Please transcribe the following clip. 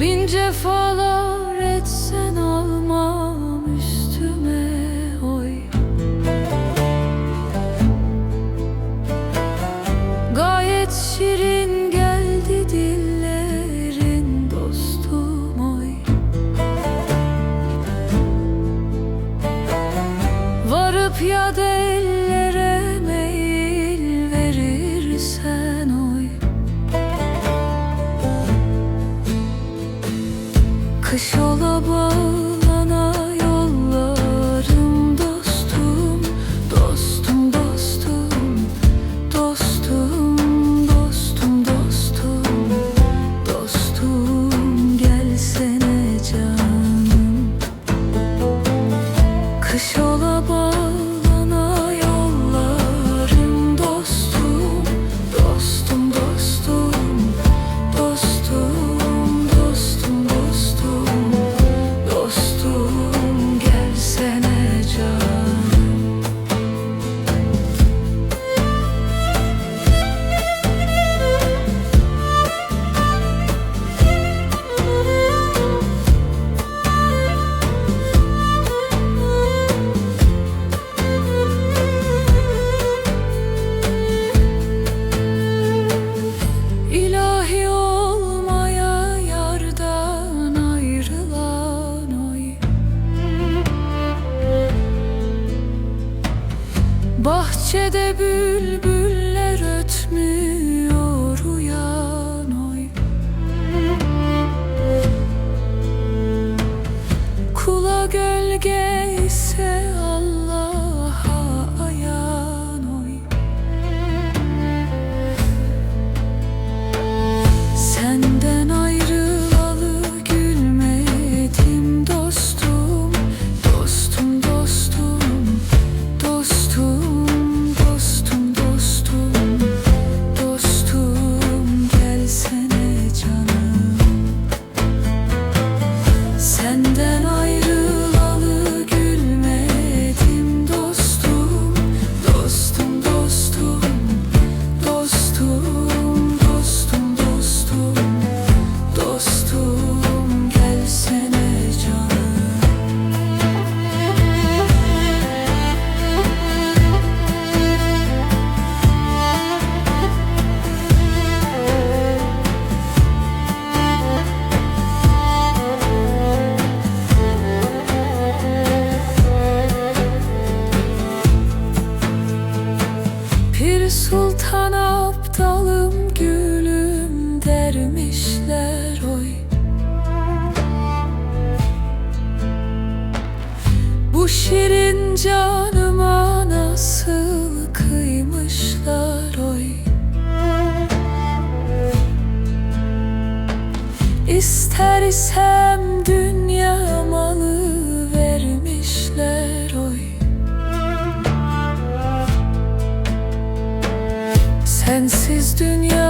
Bin cefalar etsen almaz love Bahçede bülbüller ötmüyor uyan oy. Kula gölge ise Sultan aptalım gülüm dermişler oy. Bu şirin canıma nasıl kıymışlar oy. İster ister Sensiz dünya